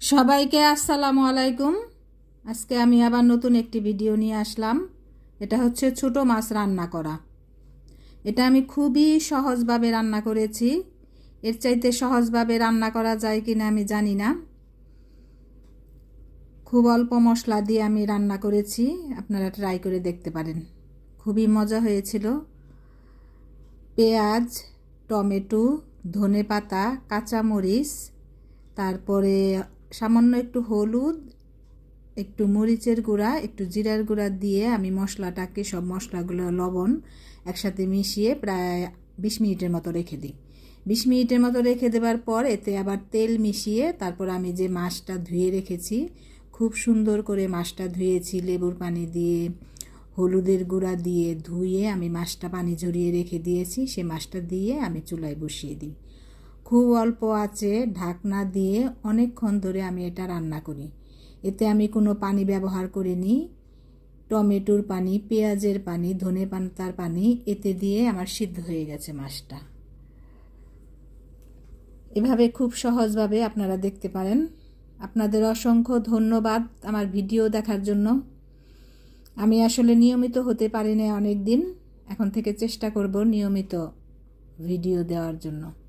সবাইকে আসসালামু আলাইকুম। আজকে আমি আবার নতুন একটি ভিডিও নিয়ে আসলাম। এটা হচ্ছে ছোট মাছ রান্না করা। এটা আমি খুবই সহজভাবে রান্না করেছি। এর চাইতে সহজভাবে রান্না করা যায় কিনা আমি জানি না। খুব অল্প মশলা দিয়ে আমি রান্না করেছি। আপনারা ট্রাই করে দেখতে পারেন। খুবই মজা হয়েছিল। পেঁয়াজ, টমেটো ধনে পাতা কাঁচামরিচ, তারপরে সামান্য একটু হলুদ, একটু মরিচের গুঁড়া, একটু জিরার গুঁড়া দিয়ে আমি মশলাটাকে সব মশলাগুলো, লবণ একসাথে মিশিয়ে প্রায় বিশ মিনিটের মতো রেখে দিই। বিশ মিনিটের মতো রেখে দেওয়ার পর এতে আবার তেল মিশিয়ে তারপর আমি যে মাছটা ধুয়ে রেখেছি, খুব সুন্দর করে মাছটা ধুয়েছি, লেবুর পানি দিয়ে, হলুদের গুঁড়া দিয়ে ধুয়ে আমি মাছটা পানি ঝরিয়ে রেখে দিয়েছি, সে মাছটা দিয়ে আমি চুলায় বসিয়ে দিই। খুব অল্প আছে ঢাকনা দিয়ে অনেকক্ষণ ধরে আমি এটা রান্না করি। এতে আমি কোনো পানি ব্যবহার করিনি। টমেটোর পানি, পেঁয়াজের পানি, ধনে পাতার পানি, এতে দিয়ে আমার সিদ্ধ হয়ে গেছে মাছটা। এভাবে খুব সহজভাবে আপনারা দেখতে পারেন। আপনাদের অসংখ্য ধন্যবাদ আমার ভিডিও দেখার জন্য। আমি আসলে নিয়মিত হতে পারি না অনেক দিন এখন থেকে চেষ্টা করব নিয়মিত ভিডিও দেওয়ার জন্য।